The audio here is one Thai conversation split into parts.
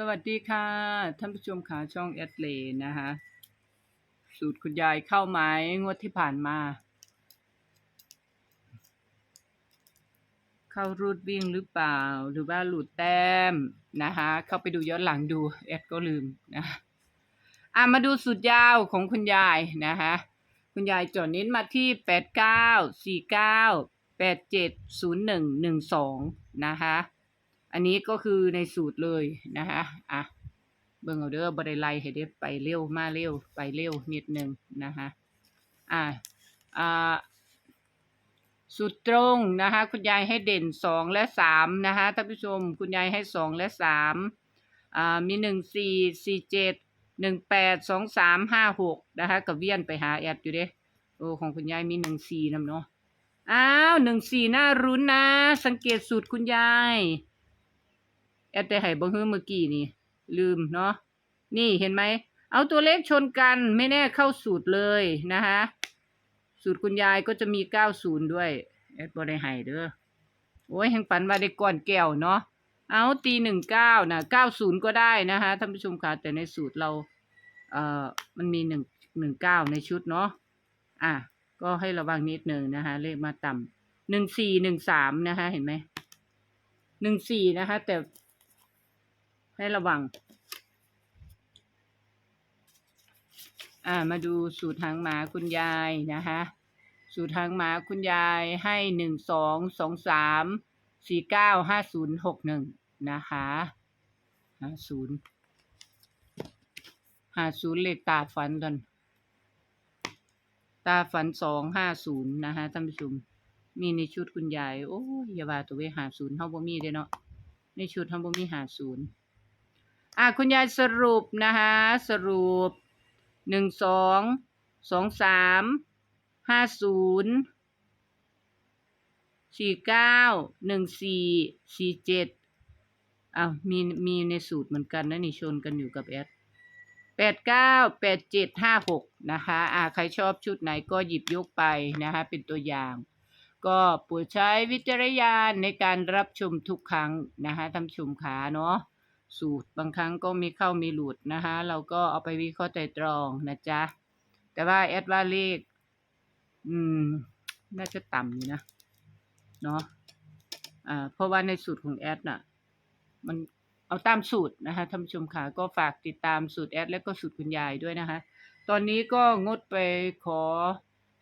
สวัสดีค่ะ ท่านผู้ชมขาช่องแอดเลนะคะสูตรคุณยายเข้าไหมงวดที่ผ่านมา เข้ารูดวิ่งหรือเปล่า หรือว่าหลุดแต้มนะคะเข้าไปดูย้อนหลังดูแอดก็ลืมนะอะมาดูสูตรยาวของคุณยายนะคะคุณยายจดเน้นมาที่แปดเก้าสี่เก้าแปดเจ็ดศูนย์หนึ่งหนึ่งสองนะคะ อันนี้ก็คือในสูตรเลยนะคะอะเบิ่งเอาเด้อบไดไลให้ได้ไปเร็วมาเร็วไปเร็วนิดนึงนะคะอะอ่าสูตรตรงนะคะคุณยายให้เด่นสองและสามนะคะท่านผู้ชมคุณยายให้สองและสามอ่ามีหนึ่งสี่สี่เจ็ดหนึ่งแปดสองสามห้าหกนะคะกับเวียนไปหาแอดอยู่เด้โอ้ของคุณยายมีหนึ่งสี่นำเนาะอ้าวหนึ่งสี่น่ารุ้นนะ สังเกตสูตรคุณยาย แอดได้ให้บ่ฮื้อเมื่อกี้นี่ ลืมเนาะนี่เห็นไหม เอาตัวเลขชนกันไม่แน่เข้าสูตรเลยนะคะสูตรคุณยายก็จะมีเก้าศูนย์ด้วยแอดบ่ได้ให้เด้อโอ้ยแห่งฝันว่าได้ก้อนแก้วเนาะเอาตีหนึ่งเก้านะเก้าศูนย์ก็ได้นะคะท่านผู้ชมค่ะแต่ในสูตรเรา เอ่อมันมีหนึ่งหนึ่งเก้าในชุดเนาะอะก็ให้ระวังนิดหนึ่งนะคะ เลขมาต่ำหนึ่งสี่หนึ่งสามนะคะ เห็นไหมหนึ่งสี่นะคะ แต่ ให้ระวัง อ่า มาดูสูตรหางหมาคุณยายนะคะสูตรหางหมาคุณยายให้หนึ่งสองสองสามสี่เก้าห้าศูนย์หกหนึ่งนะคะห้าศูนย์ห้าศูนย์เลขตาฝันกันตาฝันสองห้าศูนย์นะคะท่านผู้ชมมีในชุดคุณยาย โอ้ยอย่าว่าตัวเวหาศูนย์เท่าบ่มีเด้เนาะในชุดเท่าบ่มีหาศูนย์ อะคุณยายสรุปนะคะสรุปหนึ่งสองสองสามห้าศูนย์สี่เก้าหนึ่งสี่สี่เจ็ดอ้าวมีมีในสูตรเหมือนกันนะนี่ชนกันอยู่กับแอดแปดเก้าแปดเจ็ดห้าหกนะคะอ่าใครชอบชุดไหนก็หยิบยกไปนะคะเป็นตัวอย่าง ก็โปรดใช้วิจารณญาณในการรับชมทุกครั้งนะคะท่านชมขาเนาะ สูตรบางครั้งก็มีเข้ามีหลุดนะคะ เราก็เอาไปวิเคราะห์ไตรตรองนะจ๊ะ แต่ว่าแอดว่าเลข อืม น่าจะต่ำอยู่นะ เนาะอ่าเพราะว่าในสูตรของแอดน่ะ มันเอาตามสูตรนะคะท่านผู้ชมขาก็ฝากติดตามสูตรแอดและก็สูตรคุณยายด้วยนะคะ ตอนนี้ก็งดไปขอ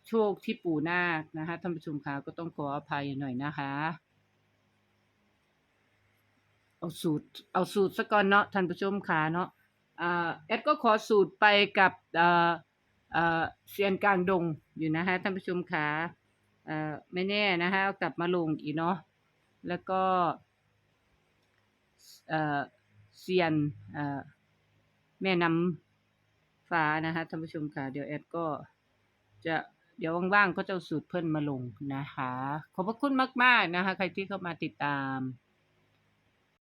โชคที่ปู่นาคนะคะท่านผู้ชมขาก็ต้องขออภัยหน่อยนะคะ เอาสูตร เอาสูตรซะก่อนเนาะท่านผู้ชมขาเนาะอ่าแอดก็ขอสูตรไปกับอ่าอ่าเซียนกลางดงอยู่นะคะท่านผู้ชมขาเอ่อไม่แน่นะคะเอากลับมาลงอีกเนาะแล้วก็เอ่อเซียนเอ่อแม่น้ำฟ้านะคะท่านผู้ชมค่ะเดี๋ยวแอดก็จะเดี๋ยวว่างๆก็จะเอาสูตรเพิ่นมาลงนะคะ ขอบพระคุณมากๆนะคะ ใครที่เข้ามาติดตาม